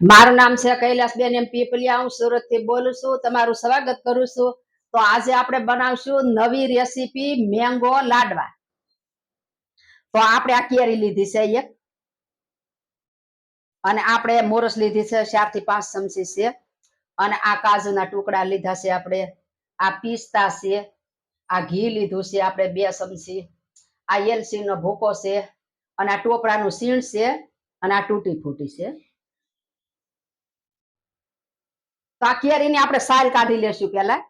મારું નામ છે કૈલાસબેન એમ પીપલિયા. હું સુરતથી બોલું છું. તમારું સ્વાગત કરું છું. તો આજે આપણે બનાવશું નવી રેસીપી મેંગો લાડવા. તો આપણે આ કેરી લીધી છે એક. અને આપણે મોરસ લીધી છે ચારથી પાંચ ચમચી છે. અને આ કાજુના ટુકડા લીધા છે આપણે. આ પિસ્તા છે. આ ઘી લીધું છે આપણે બે ચમચી. આ એલસી નો ભૂકો છે. અને આ ટોપરાનું સીણ છે. અને આ તૂટી ફૂટી છે. તો આ કેરીને આપણે સાલ કાઢી લેશું પેલા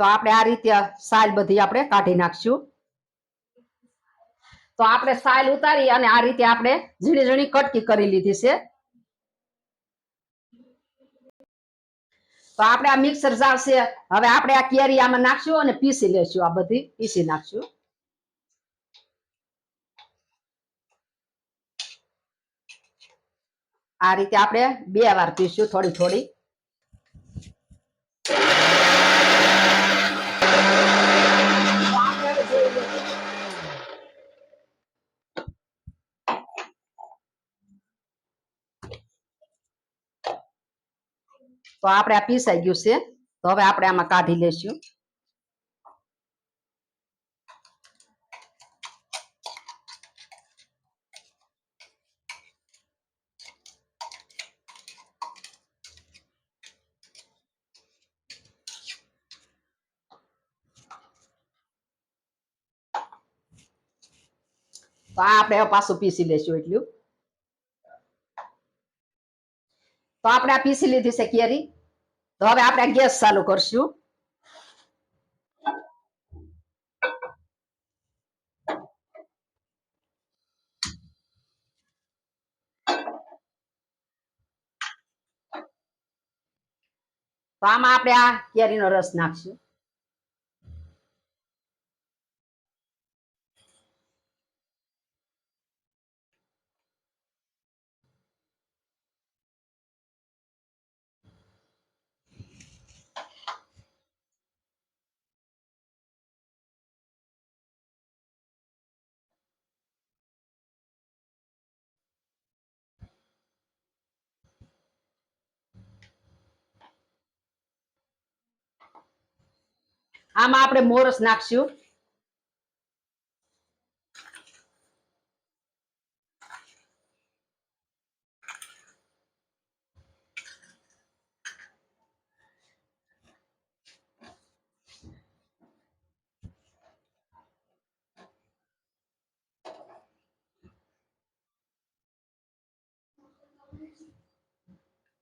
તો આપણે આ રીતે સાલ બધી આપણે કાઢી નાખશું. તો આપણે સાલ ઉતારી અને આ રીતે આપણે ઝીણી ઝીણી કટકી કરી લીધી છે. તો આપણે આ મિક્સર જાર છે, હવે આપણે આ કેરી આમાં નાખશું અને પીસી લેશું આ બધી, પીસી નાખશું. આ રીતે આપણે બે વાર પીશું થોડી થોડી. તો આપણે આ પીસાઈ ગયું છે. તો હવે આપણે આમાં કાઢી લેશું. તો આ આપણે પાછું પીસી લેશું એટલું. તો આપણે આ પીસી લીધી છે કેરી. તો હવે આપણે ગેસ ચાલુ કરશું. તો આમાં આપણે આ કેરીનો રસ નાખશું. આમાં આપણે મોરસ નાખશું.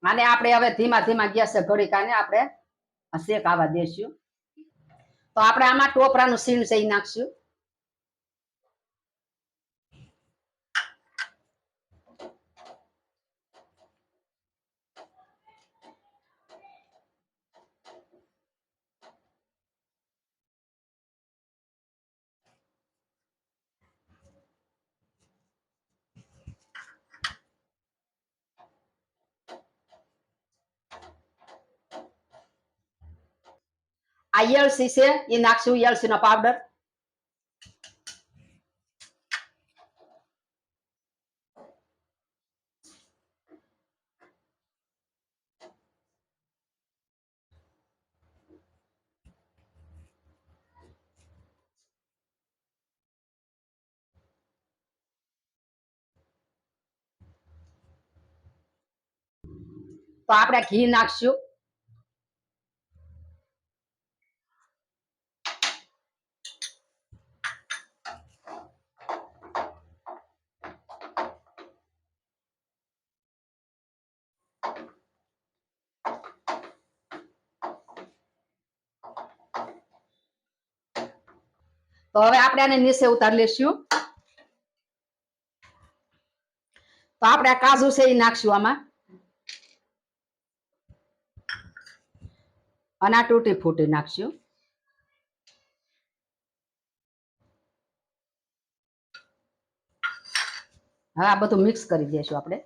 અને આપણે હવે ધીમા ધીમા ગેસે ઘડી કાને આપણે શેક આવવા દેશું. તો આપણે આમાં ટોપરાનું સીણ છે ઈ નાખશું. આ એલસી છે એ નાખશું એલસી નો પાવડર તો આપણે ઘી નાખશું તો હવે આપણે આને નીચે ઉતારી લેશું. તો આપણે આ કાજુ છે એ નાખશું આમાં. અને આ તૂટી ફૂટી નાખશું. હવે આ બધું મિક્સ કરી દઈશું આપણે.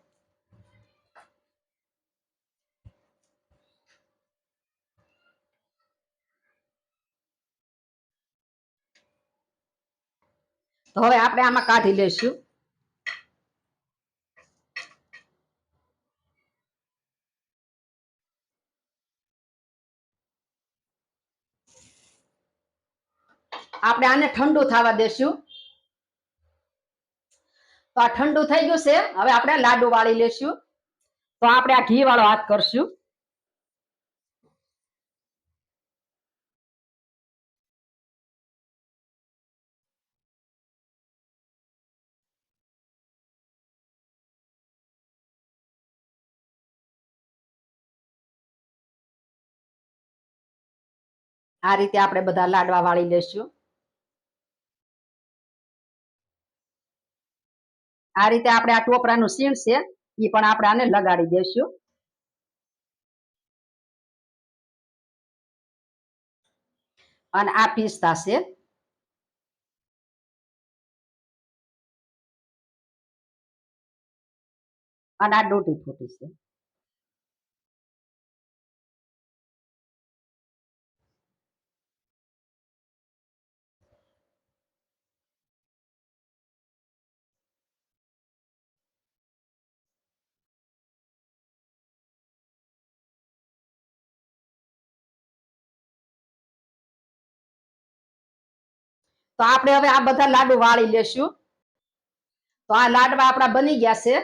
તો હવે આપણે આમાં કાઢી લેશું આપણે આને ઠંડુ થવા દેશું. તો આ ઠંડુ થઈ ગયું છે. હવે આપણે લાડુ વાળી લેશું તો આપણે આ ઘી વાળો હાથ કરશું. આ રીતે આપણે બધા લાડવા વાળી લેશું. આ રીતે આપણે આ ટોપરાનું સીણ છે એ પણ આપણે આને લગાડી દેશું. અને આ પિસ્તા છે અને આ ડોટી ફૂટી છે. તો આપણે હવે આ બધા લાડુ વાળી લેશું. તો આ લાડવા આપણા બની ગયા છે.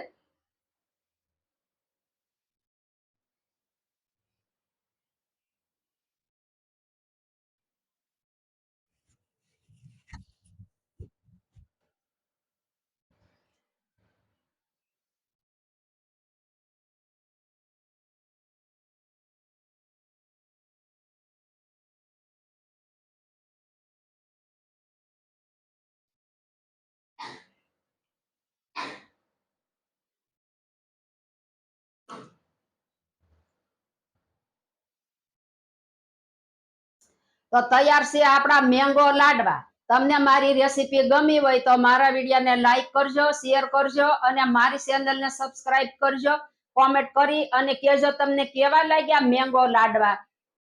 તો તૈયાર છે આપણા મેંગો લાડવા. તમને મારી રેસીપી ગમી હોય તો મારા વિડીયોને લાઈક કરજો શેર કરજો અને મારી ચેનલને સબસ્ક્રાઇબ કરજો. કોમેન્ટ કરી અને કહેજો તમને કેવા લાગ્યા મેંગો લાડવા.